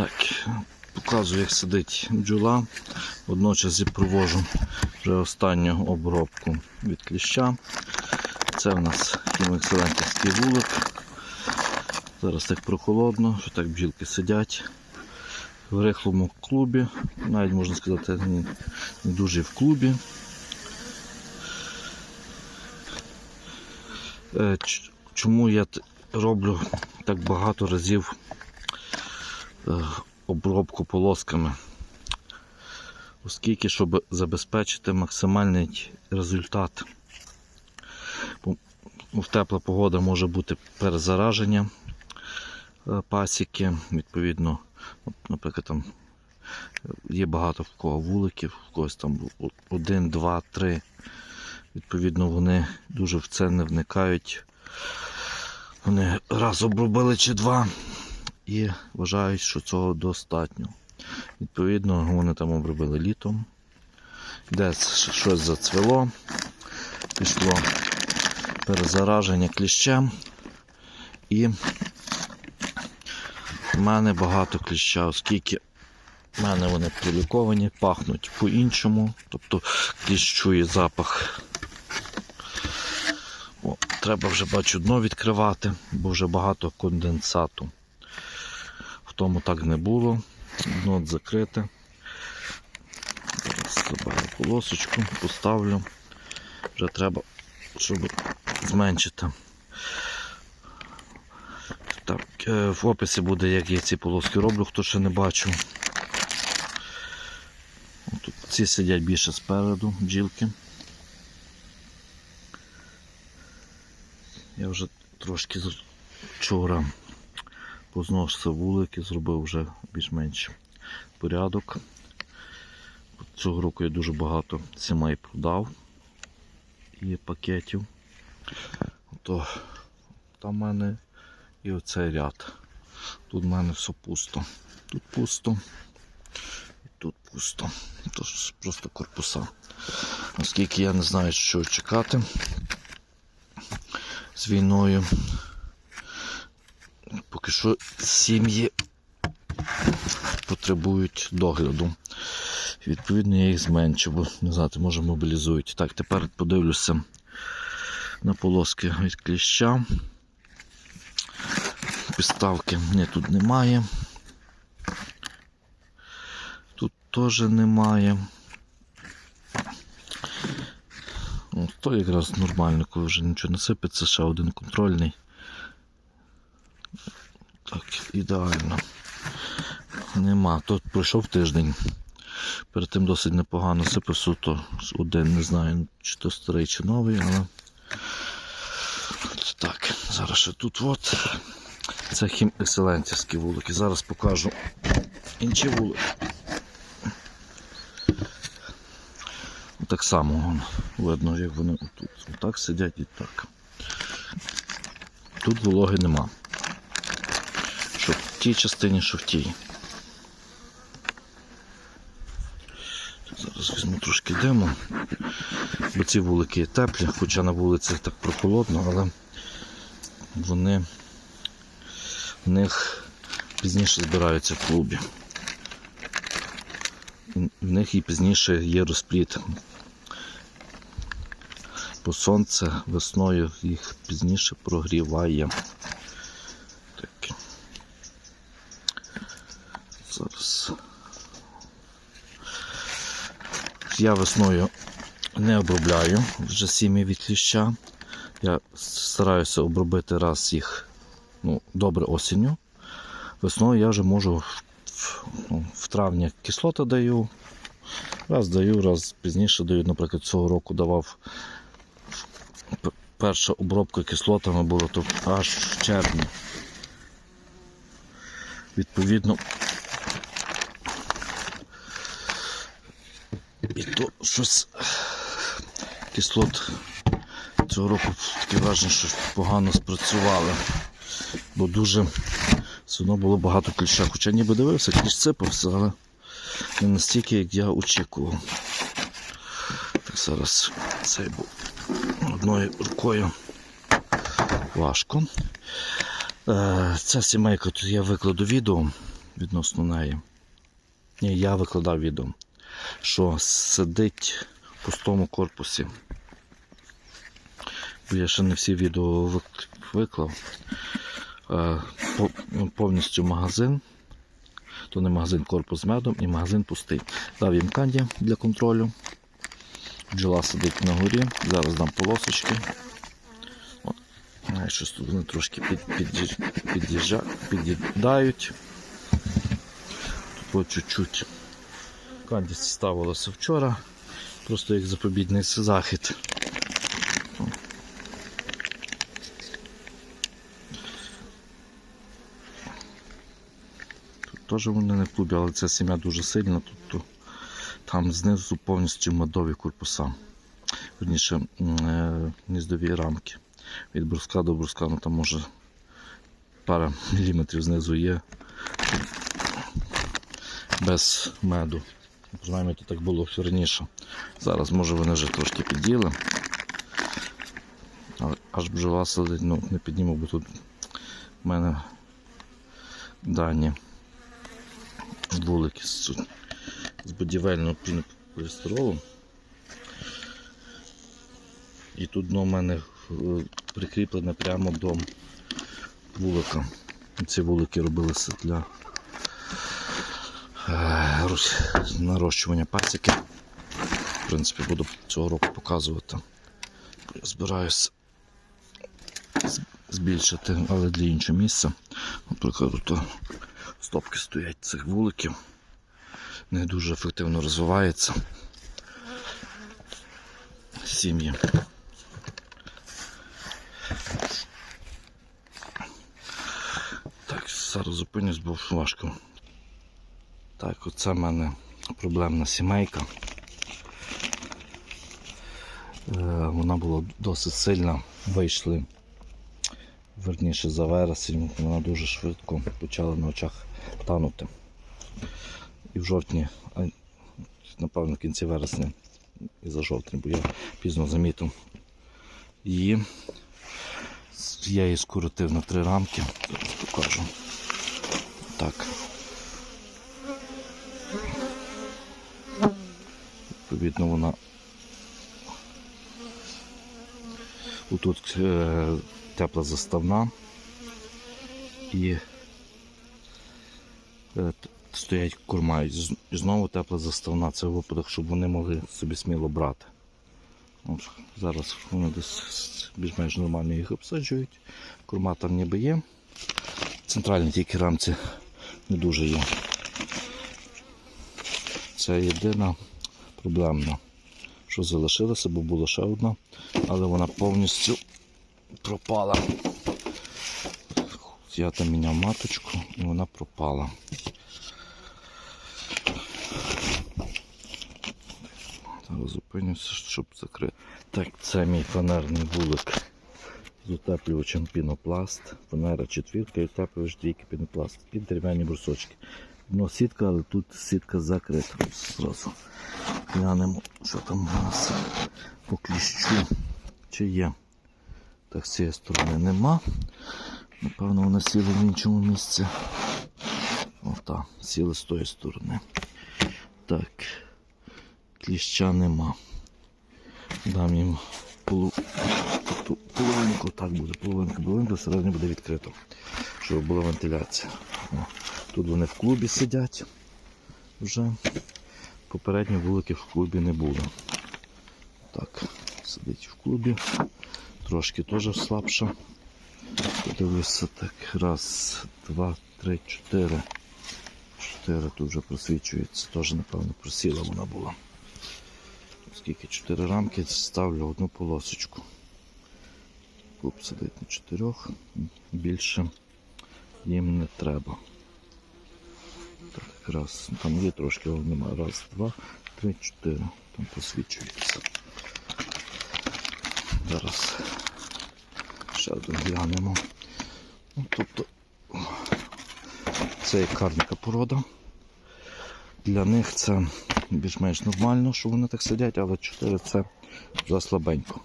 Так, показую, як сидить бджола. Водночас і провожу вже останню обробку від кліща. Це в нас хімоекселентівський вулик. Зараз так прохолодно, що так бджілки сидять в рихлому клубі. Навіть можна сказати, не, дуже в клубі. Е, Чому я роблю так багато разів обробку полосками? Оскільки, щоб забезпечити максимальний результат. В тепла погода може бути перезараження е, пасіки. Відповідно, наприклад, там е, є багато в кого вуликів, в когось там один, два, три. Відповідно, вони дуже в це не вникають. Вони раз обробили чи два і вважають, що цього достатньо. Відповідно, вони там обробили літом. Десь щось зацвело, пішло перезараження кліщем. І в мене багато кліща, оскільки в мене вони приліковані, пахнуть по-іншому. Тобто кліщ чує запах. О, треба вже бачу дно відкривати, бо вже багато конденсату. Тому так не було. Дно от закрите. Заберу полосочку, поставлю. Вже треба, щоб зменшити. Так, е, в описі буде, як я ці полоски роблю, хто ще не бачив. Тут ці сидять більше спереду, бджілки. Я вже трошки вчора позносив вулики, зробив вже більш-менш порядок. Цього року я дуже багато сімей продав і пакетів. То там в мене і оцей ряд. Тут в мене все пусто. Тут пусто. І тут пусто. Тож просто корпуса. Оскільки я не знаю, що чекати з війною. Поки що сім'ї потребують догляду. Відповідно, я їх зменшив, бо не знати, може мобілізують. Так, тепер подивлюся на полоски від кліща. Підставки ні, тут немає. Тут теж немає. О, то якраз нормально, коли вже нічого не сипеться, ще один контрольний. Так, ідеально. Нема. Тут пройшов тиждень. Перед тим досить непогано сипав суто один, не знаю, чи то старий, чи новий, але. Так, зараз ще тут от. Це хім екселентівські вулики. Зараз покажу інші вулики. Так само вон, видно, як вони тут. Отак сидять і так. Тут вологи нема. Тій частині, що в тій. Зараз візьму трошки диму, бо ці вулики теплі, хоча на вулиці так прохолодно, але вони в них пізніше збираються в клубі. В них і пізніше є розпліт. Бо сонце весною їх пізніше прогріває. Так. Зараз. Я весною не обробляю вже сім'ї від кліща. Я стараюся обробити раз їх ну, добре осінню. Весною я вже можу ну, в травні кислоти даю. Раз даю, раз пізніше даю. Наприклад, цього року давав перша обробка кислотами була аж в червні. Відповідно. І то щось кислот цього року таке враження, що погано спрацювали. Бо дуже все одно було багато кліща. Хоча ніби дивився, кліщ сипався, але не настільки, як я очікував. Так зараз цей був одною рукою важко. Е, Ця сімейка тут я викладу відео, відносно неї. Ні, я викладав відео, що сидить в пустому корпусі. Я ще не всі відео виклав. Е, ну, Повністю магазин. То не магазин корпус з медом і магазин пустий. Дав їм канді для контролю. Бджола сидить на горі. Зараз дам полосочки. От. Щось тут вони трошки під, під'їж- під'їжджа- під'їдають. Тут чуть-чуть. Канді ставилося вчора. Просто як запобідний захід. Тут теж вони не в клубі, але ця сім'я дуже сильна. Тут, то- там знизу повністю медові корпуса. Верніше, е, гніздові рамки. Від бруска до бруска, ну там може пара міліметрів знизу є. Без меду. Принаймні то так було раніше. Зараз може вони вже трошки. Але аж бджола сидить, ну не підніму, бо тут в мене дані вулики з, з будівельного пінополістиролу. І тут дно в мене е, прикріплене прямо до вулика. Ці вулики робилися для нарощування пасіки. В принципі, буду цього року показувати. Я збираюся збільшити, але для іншого місця. Наприклад, тут стопки стоять цих вуликів. Не дуже ефективно розвивається. Сім'ї. Так, зараз зупинюсь, бо важко. Так, оце в мене проблемна сімейка. Е, Вона була досить сильна. Вийшли верніше за вересень, вона дуже швидко почала на очах танути. І в жовтні, а напевно в кінці вересня і за жовтень, бо я пізно замітив її. Я її скоротив на три рамки, покажу. Так. Відповідно, вона Тут е, тепла заставна і е, стоять корма. І знову тепла заставна. Це випадок, щоб вони могли собі сміло брати. Зараз вони десь більш-менш нормально їх обсаджують. Корма там ніби є. В центральній тільки рамці не дуже є. Це єдина проблемна, що залишилося, бо була ще одна, але вона повністю пропала. Я там міняв маточку і вона пропала. Зараз зупинюся, щоб закрити. Так, це мій фанерний вулик з утеплювачем пінопласт. Фанера четвірка і утеплювач двійки пінопласт. Під дерев'яні брусочки. Дно сітка, але тут сітка закрита. Зразу глянемо, що там у нас по кліщу. Чи є. Так, з цієї сторони нема. Напевно, вони сіли в іншому місці. Ота, сіли з тої сторони. Так, кліща нема. Дам їм полу... половинку, так буде, половинка, половинка, всередині буде відкрито, щоб була вентиляція. О, Тут вони в клубі сидять вже. Попередні вулики в клубі не було. Так, сидить в клубі. Трошки теж слабша. Подивлюся так. Раз, два, три, чотири. Чотири тут вже просвічується. Теж, напевно, просіла вона була. Скільки чотири рамки, ставлю одну полосочку. Клуб сидить на чотирьох. Більше їм не треба. Раз. Там є трошки, але немає. Раз, два, три, чотири. Там просвічується. Зараз ще один глянемо. Ну, тобто це є карника порода. Для них це більш-менш нормально, що вони так сидять, але 4 це вже слабенько.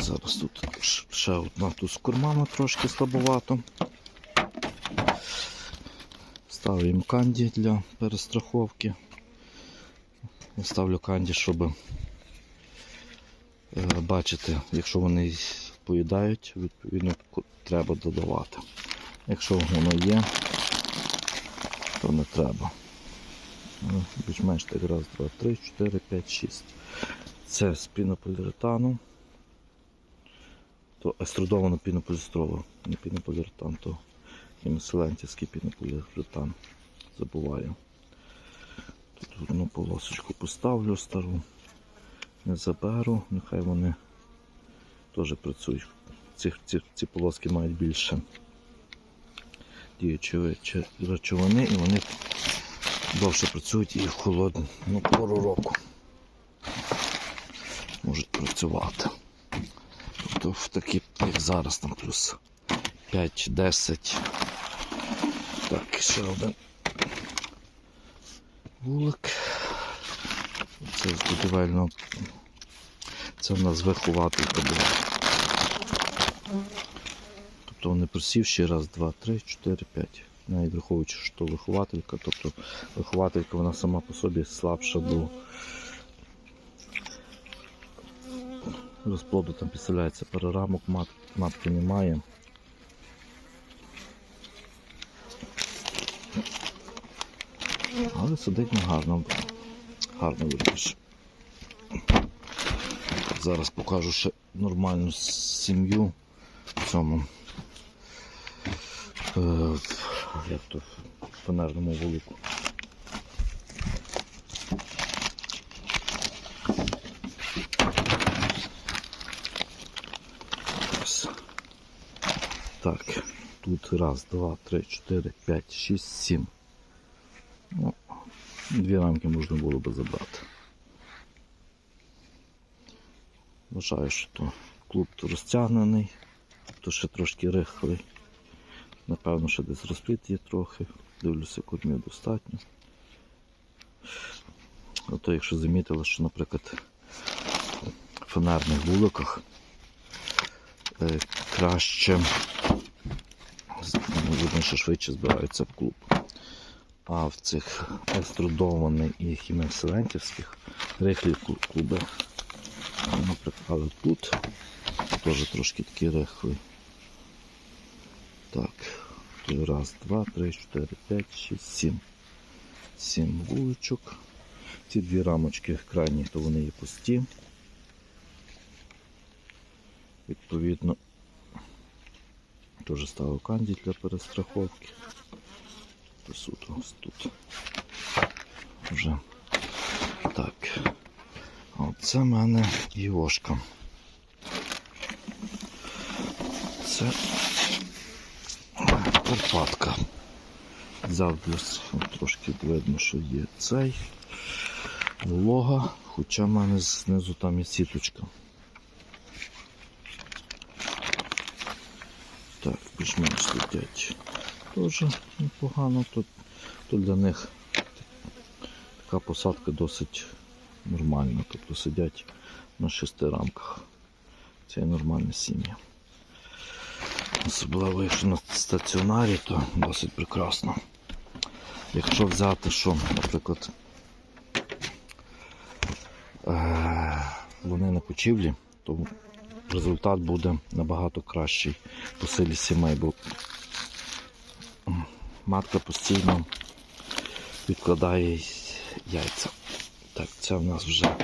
Зараз тут ще одна тут з кормами трошки слабовато. Ставимо канді для перестраховки. Ставлю канді, щоб е, бачити, якщо вони поїдають, відповідно треба додавати. Якщо воно є, то не треба. Ну, Більш-менш так раз, два, три, чотири, п'ять, шість. Це з пінополіуретану. То еструдовано пінополістролу, не пінополіуретан, то хіміселентівський пінополіуретан. Забуваю. Тут одну полосочку поставлю стару. Не заберу, нехай вони теж працюють. Ці, ці, ці полоски мають більше діючої речовини і вони довше працюють і в холодну ну, пору року можуть працювати. Тобто в такі, як зараз, там плюс 5-10. Так, ще один вулик. Це з. Це в нас вихователька була. Тобто вони просівші раз, два, три, чотири, п'ять. Навіть враховуючи, що вихователька, тобто вихователька вона сама по собі слабша до розплоду там підставляється перерамок, мат, матки немає. Але сидить негарно, гарно вирішує. Зараз покажу ще нормальну сім'ю в цьому. Е, як то в фанерному вулику. Так, тут раз, два, три, чотири, п'ять, шість, сім. Ну, дві рамки можна було би забрати. Вважаю, що то клуб то розтягнений, то ще трошки рихлий. Напевно, ще десь розпліт є трохи. Дивлюся, кормів достатньо. А то, якщо замітили, що, наприклад, в фанерних вуликах е, краще, ну, що швидше збираються в клуб. А в цих екструдованих і хімекселентівських рихлі клу- клуби. Наприклад, тут теж трошки такий рихлий. Так, тут раз, два, три, чотири, п'ять, шість, сім. Сім вуличок. Ці дві рамочки крайні, то вони є пусті. Відповідно, теж ставив канді для перестраховки. Присуту ось тут. Вже так. Оце в мене Євошка. Це Карпатка. Взяв трошки видно, що є цей волога, хоча в мене знизу там є сіточка. Так, більш-менш летять. Теж непогано. Тут, тут для них така посадка досить нормальна. Тобто сидять на шести рамках. Це нормальна сім'я. Особливо, якщо на стаціонарі, то досить прекрасно. Якщо взяти, що, наприклад, е, вони на почівлі, то результат буде набагато кращий по силі сімей, бо матка постійно відкладає яйця. Так, це в нас вже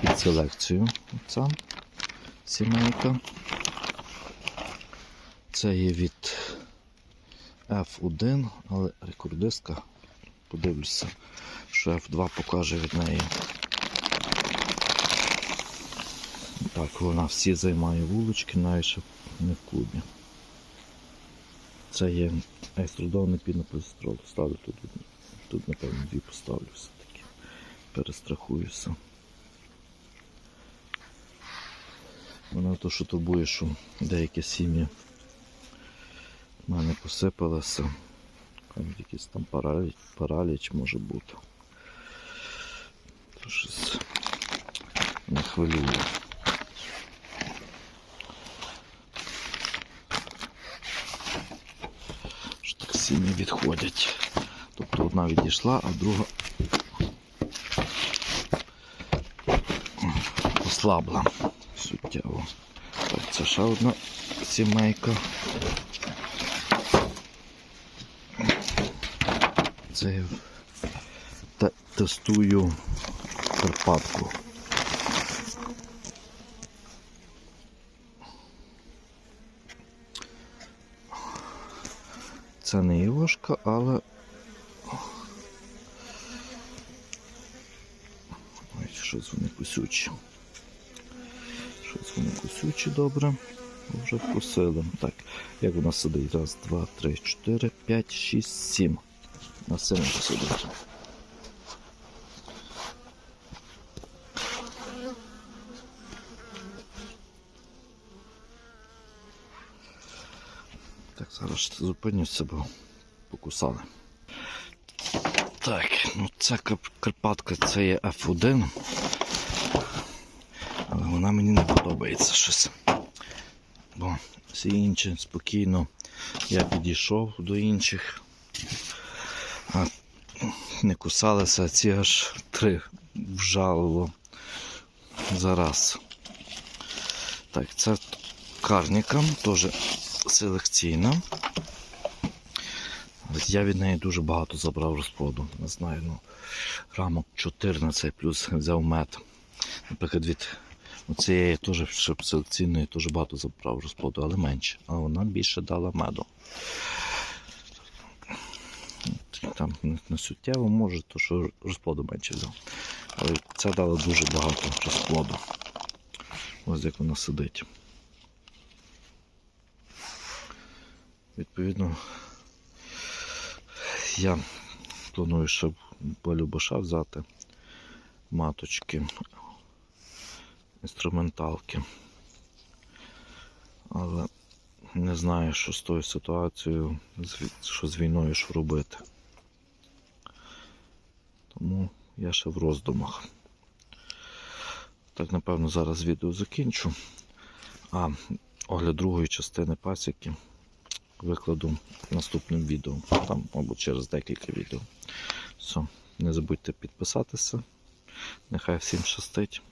під селекцію. Оця сімейка. Це є від F1, але рекордистка. Подивлюся, що F2 покаже від неї. Так, вона всі займає вулички, навіть не в клубі. Це є екструдований пінополістрол. Ставлю тут, тут, напевно, дві поставлю все-таки. Перестрахуюся. Вона то, що турбує, що деякі сім'ї в мене посипалися. Якийсь там параліч, параліч може бути. То щось не хвилює. Сім'ї відходять. Тобто одна відійшла, а друга ослабла суттєво. Так, це ще одна сімейка. Це я те- тестую Карпатку. Це не Івошка, але. Ой, щось вони кусючі. Щось вони кусючі добре. Вже вкусили. Так, як у нас сидить? Раз, два, три, чотири, п'ять, шість, сім. На сім посидить. Зараз зупинюся, бо покусали. Так, ну ця Карпатка це є F1. Але вона мені не подобається щось. Бо всі інші спокійно я підійшов до інших. А не кусалися, а ці аж три вжалило зараз. Так, це карніка, теж селекційна. Я від неї дуже багато забрав розплоду. Не знаю, ну, рамок 14 плюс взяв мед. Наприклад, від цієї теж селекційної теж багато забрав розплоду, але менше. А вона більше дала меду. Там не- суттєво може, то що розплоду менше взяв. Але ця дала дуже багато розплоду. Ось як вона сидить. Відповідно, я планую ще балюбаша взяти маточки, інструменталки. Але не знаю, що з тою ситуацією, що з війною що робити. Тому я ще в роздумах. Так, напевно, зараз відео закінчу. А огляд другої частини пасіки викладу наступним відео. Там, мабуть, через декілька відео. Все, не забудьте підписатися. Нехай всім щастить.